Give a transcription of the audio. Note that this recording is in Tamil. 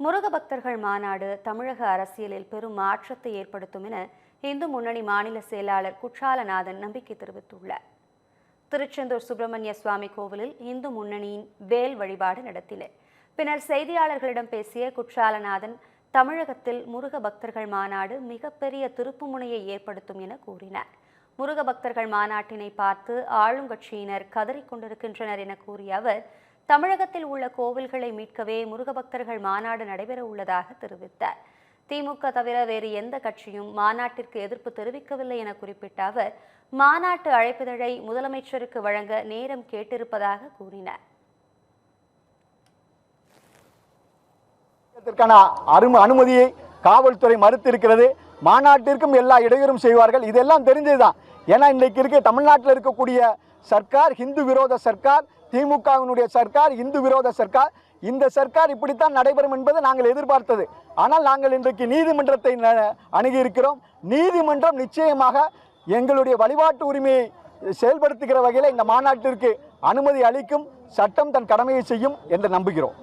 முருக பக்தர்கள் மாநாடு தமிழக அரசியலில் பெரும் மாற்றத்தை ஏற்படுத்தும் என இந்து முன்னணி மாநில செயலாளர் குற்றாலநாதன் நம்பிக்கை தெரிவித்துள்ளார். திருச்செந்தூர் சுப்பிரமணிய சுவாமி கோவிலில் இந்து முன்னணியின் வேல் வழிபாடு நடத்தினர். பின்னர் செய்தியாளர்களிடம் பேசிய குற்றாலநாதன் தமிழகத்தில் முருக பக்தர்கள் மாநாடு மிகப்பெரிய திருப்புமுனையை ஏற்படுத்தும் என கூறினார். முருக பக்தர்கள் மாநாட்டினை பார்த்து ஆளுங்கட்சியினர் கதறிக் கொண்டிருக்கின்றனர் என கூறிய அவர் தமிழகத்தில் உள்ள கோவில்களை மீட்கவே முருக பக்தர்கள் மாநாடு நடைபெற உள்ளதாக தெரிவித்தார். திமுக தவிர வேறு எந்த கட்சியும் மாநாட்டிற்கு எதிர்ப்பு தெரிவிக்கவில்லை என குறிப்பிட்ட அவர் மாநாட்டு அழைப்பிதழை முதலமைச்சருக்கு வழங்க நேரம் கேட்டிருப்பதாக கூறினார். அரும அனுமதியை காவல்துறை மறுத்திருக்கிறது. மாநாட்டிற்கும் எல்லா இடையூறும் செய்வார்கள். இதெல்லாம் தெரிஞ்சதுதான். ஏன்னா இன்றைக்கு இருக்க தமிழ்நாட்டில் இருக்கக்கூடிய சர்க்கார் ஹிந்து விரோத சர்க்கார் திமுகவினுடைய சர்க்கார் இந்து விரோத சர்க்கார். இந்த சர்க்கார் இப்படித்தான் நடைபெறும் என்பது நாங்கள் எதிர்பார்த்தது. ஆனால் நாங்கள் இன்றைக்கு நீதிமன்றத்தை அணுகியிருக்கிறோம். நீதிமன்றம் நிச்சயமாக எங்களுடைய வழிபாட்டு உரிமையை செயல்படுத்துகிற வகையில் இந்த மாநாட்டிற்கு அனுமதி அளிக்கும் சட்டம் தன் கடமையை செய்யும் என்று நம்புகிறோம்.